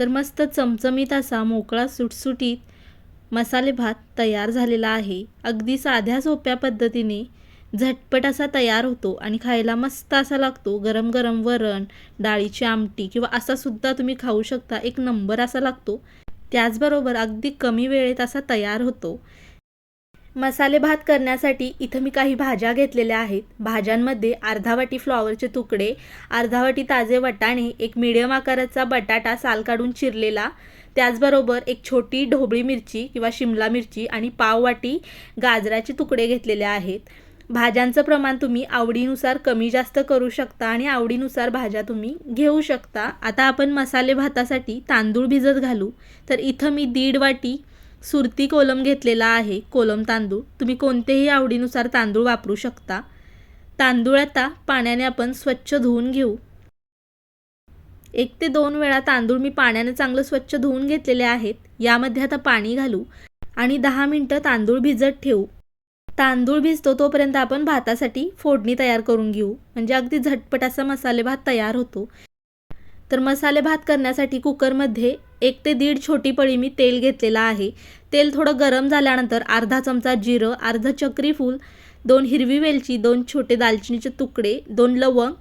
तर मस्त चमचमीत असा मोकळा सुटसुटीत मसाले भात तयार झालेला आहे. अगदी साध्या सोप्या पद्धतीने झटपट असा तयार होतो आणि खायला मस्त असा लागतो. गरम गरम वरण डाळीची आमटी किंवा असा सुद्धा तुम्ही खाऊ शकता. एक नंबर असा लागतो. त्याचबरोबर अगदी कमी वेळेत असा तयार होतो. मसाले भात करण्यासाठी इथं मी काही भाज्या घेतलेल्या आहेत. भाज्यांमध्ये अर्धा वाटी फ्लॉवरचे तुकडे अर्धा वाटी ताजे वटाणे एक मिडियम आकाराचा बटाटा साल काढून चिरलेला त्याचबरोबर एक छोटी ढोबळी मिरची किंवा शिमला मिरची आणि पाव वाटी गाजराचे तुकडे घेतलेले आहेत. भाज्यांचं प्रमाण तुम्ही आवडीनुसार कमी जास्त करू शकता आणि आवडीनुसार भाज्या तुम्ही घेऊ शकता. आता आपण मसाले भातासाठी तांदूळ भिजत घालू. तर इथं मी दीड वाटी सुरती कोलम घेतलेला आहे कोलम तांदूळ. तुम्ही कोणतेही आवडीनुसार तांदूळ वापरू शकता. तांदूळ आता पाण्याने आपण स्वच्छ धुवून घेऊ. एक ते दोन वेळा तांदूळ मी पाण्याने चांगलं स्वच्छ धुवून घेतलेले आहेत. यामध्ये आता पाणी घालू आणि दहा मिनटं तांदूळ भिजत ठेवू. तांदूळ भिजतो तोपर्यंत आपण भातासाठी फोडणी तयार करून घेऊ. म्हणजे अगदी झटपट असा मसाले भात तयार होतो. तर मसाले भात करण्यासाठी कुकरमध्ये एक ते दीड छोटी पळी मी तेल घेतलेलं आहे. तेल थोडं गरम झाल्यानंतर अर्धा चमचा जिरं अर्धा चक्रीफूल दोन हिरवी वेलची दोन छोटे दालचिनीचे तुकडे दोन लवंग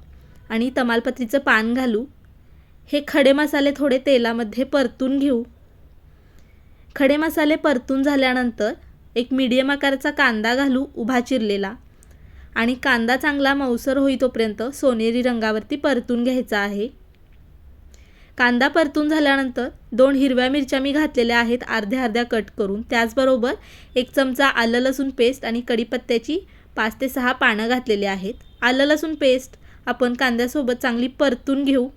आणि तमालपत्रीचं पान घालू. हे खडे मसाले थोडे तेलामध्ये परतून घेऊ. खडे मसाले परतून झाल्यानंतर एक मीडियम आकाराचा कांदा घालू उभा चिरलेला. आणि कांदा चांगला मऊसर होई तोपर्यंत सोनेरी रंगावरती परतून घ्यायचा आहे. कांदा परतून झाल्यानंतर दोन हिरव्या मिरच्या मी घातलेल्या आहेत अर्ध्या अर्ध्या कट करून. त्याचबरोबर एक चमचा आलं लसूण पेस्ट आणि कढीपत्त्याची पाच ते सहा पानं घातलेली आहेत. आलं लसूण पेस्ट आपण कांद्यासोबत चांगली परतून घेऊ.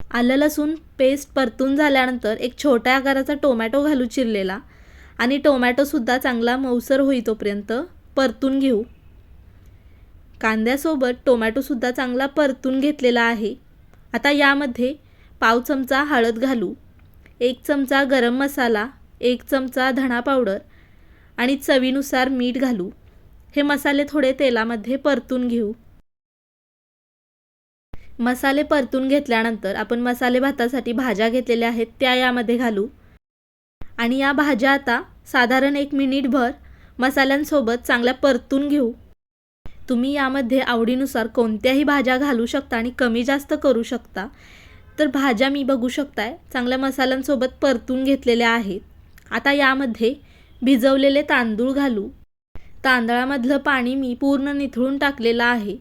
आलं लसूण पेस्ट परतून झाल्यानंतर एक छोट्या आकाराचा टोमॅटो घालू चिरलेला आणि टोमॅटोसुद्धा चांगला मऊसर होई तोपर्यंत परतून घेऊ. कांद्यासोबत टोमॅटोसुद्धा चांगला परतून घेतलेला आहे. आता यामध्ये पाव चमचा हळद घालू एक चमचा गरम मसाला एक चमचा धणा पावडर आणि चवीनुसार मीठ घालू. हे मसाले थोडे तेलामध्ये परतून घेऊ. मसाले परतून घेतल्यानंतर आपण मसाले भातासाठी भाज्या घेतलेल्या आहेत त्या यामध्ये घालू. आणि या भाज्या आता साधारण एक मिनिटभर मसाल्यांसोबत चांगल्या परतून घेऊ. तुम्ही यामध्ये आवडीनुसार कोणत्याही भाज्या घालू शकता आणि कमी जास्त करू शकता. तर भाज्या मी बघू शकताय. चांगल्या मसाल्यांसोबत परतून घेतलेल्या आहेत. आता यामध्ये भिजवलेले तांदूळ घालू. तांदळामधलं पाणी मी पूर्ण निथळून टाकलेलं आहे.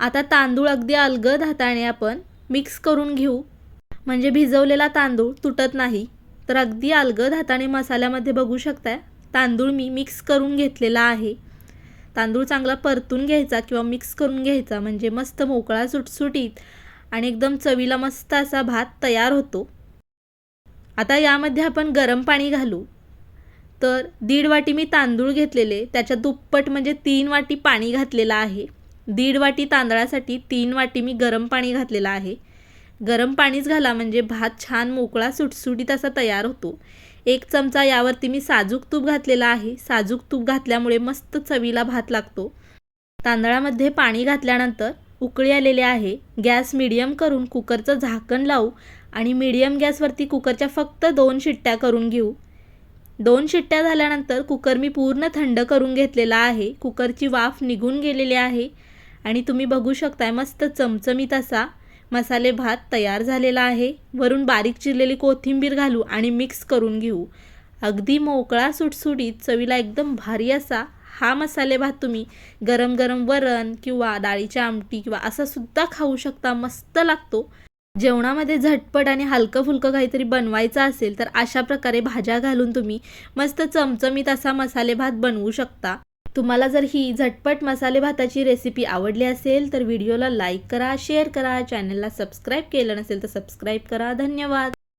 आता तांदूळ अगदी अलगद हाताने आपण मिक्स करून घेऊ. म्हणजे भिजवलेला तांदूळ तुटत नाही. तर अगदी अलगद हाताने मसाल्यामध्ये बघू शकताय. तांदूळ मी मिक्स करून घेतलेला आहे. तांदूळ चांगला परतून घ्यायचा किंवा मिक्स करून घ्यायचा म्हणजे मस्त मोकळा सुटसुटीत आणि एकदम चवीला मस्त असा भात तयार होतो. आता यामध्ये आपण गरम पाणी घालू. तर दीड वाटी मी तांदूळ घेतलेले त्याच्या दुप्पट म्हणजे तीन वाटी पाणी घातलेलं आहे. दीड वाटी तांदळासाठी तीन वाटी मी गरम पाणी घातलेलं आहे. गरम पाणीच घाला म्हणजे भात छान मोकळा सुटसुटीत असा तयार होतो. एक चमचा यावरती मी साजूक तूप घातलेला आहे. साजूक तूप घातल्यामुळे मस्त चवीला भात लागतो. तांदळामध्ये पाणी घातल्यानंतर उकळी आलेले आहे. गॅस मिडियम करून कुकरचं झाकण लावू आणि मिडियम गॅसवरती कुकरच्या फक्त दोन शिट्ट्या करून घेऊ. दोन शिट्ट्या झाल्यानंतर कुकर मी पूर्ण थंड करून घेतलेला आहे. कुकरची वाफ निघून गेलेली आहे. आणि तुम्ही बघू शकताय मस्त चमचमीत असा मसाले भात तयार झालेला आहे. वरून बारीक चिरलेली कोथिंबीर घालू आणि मिक्स करून घेऊ. अगदी मोकळा सुटसुटीत चवीला एकदम भारी असा हा मसाले भात तुम्ही गरम गरम वरण किंवा डाळीच्या आमटी किंवा असा सुद्धा खाऊ शकता मस्त लागतो. जेवणामध्ये झटपट आणि हलकं फुलकं काहीतरी बनवायचं असेल तर अशा प्रकारे भाज्या घालून तुम्ही मस्त चमचमीत असा मसाले भात बनवू शकता. तुम्हाला जर ही झटपट मसाले भाताची रेसिपी आवडली असेल तर व्हिडिओला लाईक करा शेअर करा चॅनलला सबस्क्राईब केलं नसेल तर सबस्क्राईब करा. धन्यवाद.